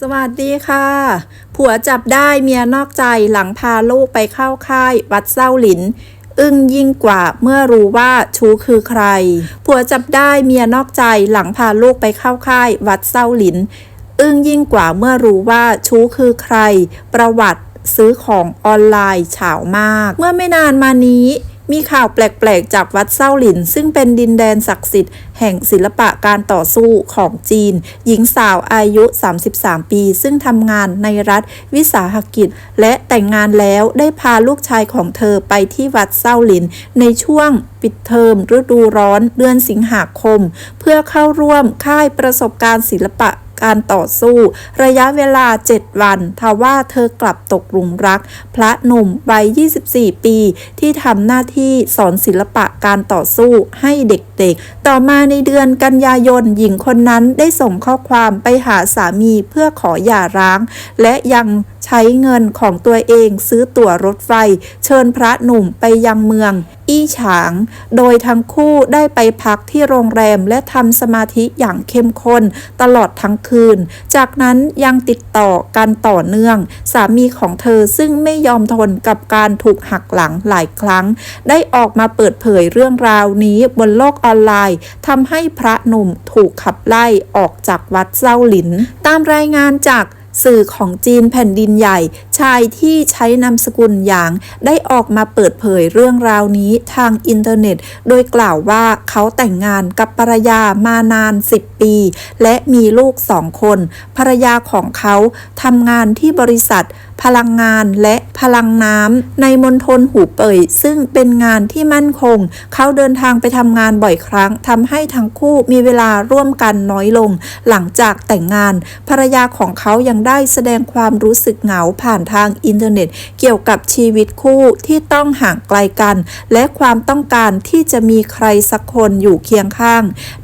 สวัสดีค่ะ ผัวจับได้เมียนอกใจหลังพาลูกไปเข้าค่าย วัดเส้าหลิน อึ้งยิ่งกว่าเมื่อรู้ว่าชูคือใคร ผัวจับได้เมียนอกใจหลังพาลูกไปเข้าค่าย วัดเส้าหลิน อึ้งยิ่งกว่าเมื่อรู้ว่าชูคือใคร ประวัติซื้อของออนไลน์เฉามาก เมื่อไม่นานมานี้ มีข่าวแปลกๆ จากวัดเส้าหลิน ซึ่งเป็นดินแดนศักดิ์สิทธิ์แห่งศิลปะการต่อสู้ของจีน หญิงสาวอายุ 33 ปี ซึ่งทำงานในรัฐวิสาหกิจ และแต่งงานแล้วได้พาลูกชายของเธอไปที่วัดเส้าหลิน ในช่วงปิดเทอมฤดูร้อนเดือนสิงหาคม เพื่อเข้าร่วมค่ายประสบการณ์ศิลปะ การต่อสู้ ระยะเวลา 7 วันทว่าเธอกลับตกหลุมรัก พระหนุ่มวัย 24 ปี ที่ทำหน้าที่สอนศิลปะการต่อสู้ให้เด็กๆ ต่อมาในเดือนกันยายนหญิงคนนั้นได้ส่งข้อความไปหาสามีเพื่อขอหย่าร้าง และยังใช้เงินของตัวเองซื้อตั๋วรถไฟ เชิญพระหนุ่มไปยังเมือง อี้ฉาง โดยทั้งคู่ได้ไปพักที่โรงแรมและทำสมาธิอย่างเข้มข้นตลอดทั้งคืน จากนั้นยังติดต่อกันต่อเนื่อง สามีของเธอซึ่งไม่ยอมทนกับการถูกหักหลังหลายครั้ง ได้ออกมาเปิดเผยเรื่องราวนี้บนโลกออนไลน์ทำให้พระหนุ่มถูกขับไล่ออกจากวัดเจ้าหลิน ตามรายงานจาก สื่อของจีนแผ่นดินใหญ่ ชายที่ใช้นามสกุลหยาง ได้ออกมาเปิดเผยเรื่องราวนี้ทางอินเทอร์เน็ต โดยกล่าวว่าเขาแต่งงานกับภรรยามานาน 10 ปี และมีลูกสองคน ภรรยาของเขาทำงานที่บริษัทพลังงานและพลังน้ำในมณฑลหูเป่ยซึ่งเป็นงานที่มั่นคง เขาเดินทางไปทำงานบ่อยครั้งทำให้ทั้งคู่มีเวลาร่วมกันน้อยลง หลังจากแต่งงานภรรยาของเขายังได้แสดงความรู้สึกเหงาผ่านทางอินเทอร์เน็ต เกี่ยวกับชีวิตคู่ที่ต้องห่างไกลกัน และความต้องการที่จะมีใครสักคนอยู่เคียงข้าง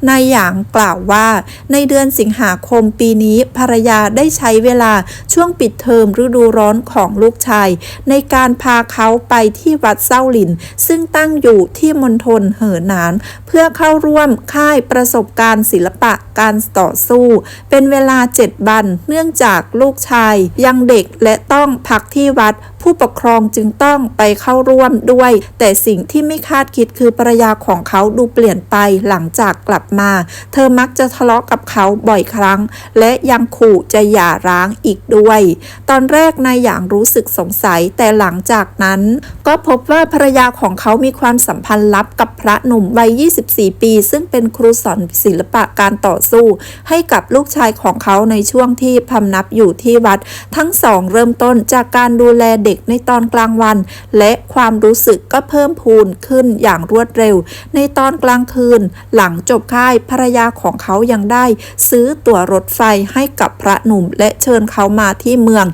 นายหยางกล่าวว่า ในเดือนสิงหาคมปีนี้ภรรยาได้ใช้เวลาช่วงปิดเทอมฤดูร้อนของลูกชาย ในการพาเขาไปที่วัดเส้าหลิน ซึ่งตั้งอยู่ที่มณฑลเหอหนาน เพื่อเข้าร่วมค่ายประสบการณ์ศิลปะการต่อสู้ เป็นเวลา 7 วันเนื่องจากลูกชาย ยังเด็กและต้องพักที่วัด ผู้ปกครองจึงต้องไปเข้าร่วมด้วย แต่สิ่งที่ไม่คาดคิดคือภรรยาของเขาดูเปลี่ยนไปหลังจากกลับมา เธอมักจะทะเลาะกับเขาบ่อยครั้ง และยังขู่จะหย่าร้างอีกด้วย ตอนแรกนายอย่างรู้สึกสงสัยแต่หลังจากนั้น ก็พบว่าภรรยาของเขามีความสัมพันธ์ลับกับพระหนุ่มวัย 24 ปี ซึ่งเป็นครูสอนศิลปะการต่อสู้ ให้กับลูกชายของเขาในช่วงที่พำนับอยู่ที่วัด ทั้งสองเริ่มต้นจากการดูแลเด็กในตอนกลางวัน และความรู้สึกก็เพิ่มพูนขึ้นอย่างรวดเร็ว ในตอนกลางคืน หลังจบค่ายภรรยาของเขายังได้ ซื้อตั๋วรถไฟให้กับพระหนุ่มและเชิญเขามาที่เมือง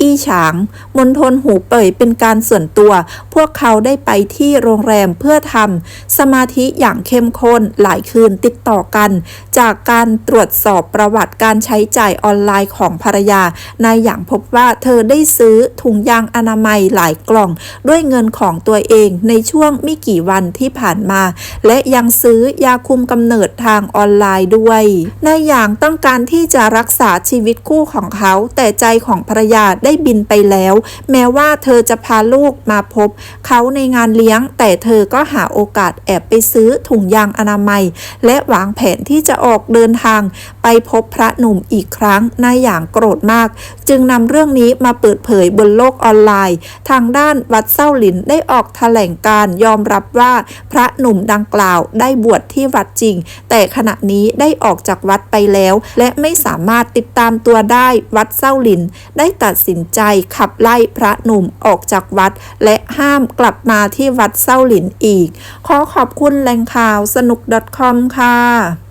อี้ฉางมณฑลหูเป่ยเป็นการส่วนตัว พวกเขาได้ไปที่โรงแรมเพื่อทำสมาธิอย่างเข้มข้นหลายคืนติดต่อกัน จากการตรวจสอบประวัติการใช้จ่ายออนไลน์ของภรรยานายอย่างพบว่าเธอได้ซื้อถุงยางอนามัยหลายกล่อง ด้วยเงินของตัวเองในช่วงไม่กี่วันที่ผ่านมา และยังซื้อยาคุมกำเนิดทางออนไลน์ด้วยนายอย่างต้องการที่จะรักษาชีวิตคู่ของเขา แต่ใจของภรรยาได้บินไปแล้ว แม้ว่าเธอจะพาลูกมาพบ เขาในงานเลี้ยง แต่เธอก็หาโอกาสแอบไปซื้อถุงยางอนามัย และวางแผนที่จะออกเดินทาง ไปพบพระหนุ่มอีกครั้งนายอย่างโกรธมาก จึงนำเรื่องนี้มาเปิดเผยบนโลกออนไลน์ ทางด้านวัดเส้าหลินได้ออกแถลงการยอมรับว่าพระหนุ่มดังกล่าวได้บวชที่วัดจริง แต่ขณะนี้ได้ออกจากวัดไปแล้ว และไม่สามารถติดตามตัวได้วัดเส้าหลินได้ตัดสินนใจขับไล่พระหนุ่มออกจากวัด และห้ามกลับมาที่วัดเส้าหลินอีก ขอขอบคุณแหล่งข่าวสนุก .com ค่ะ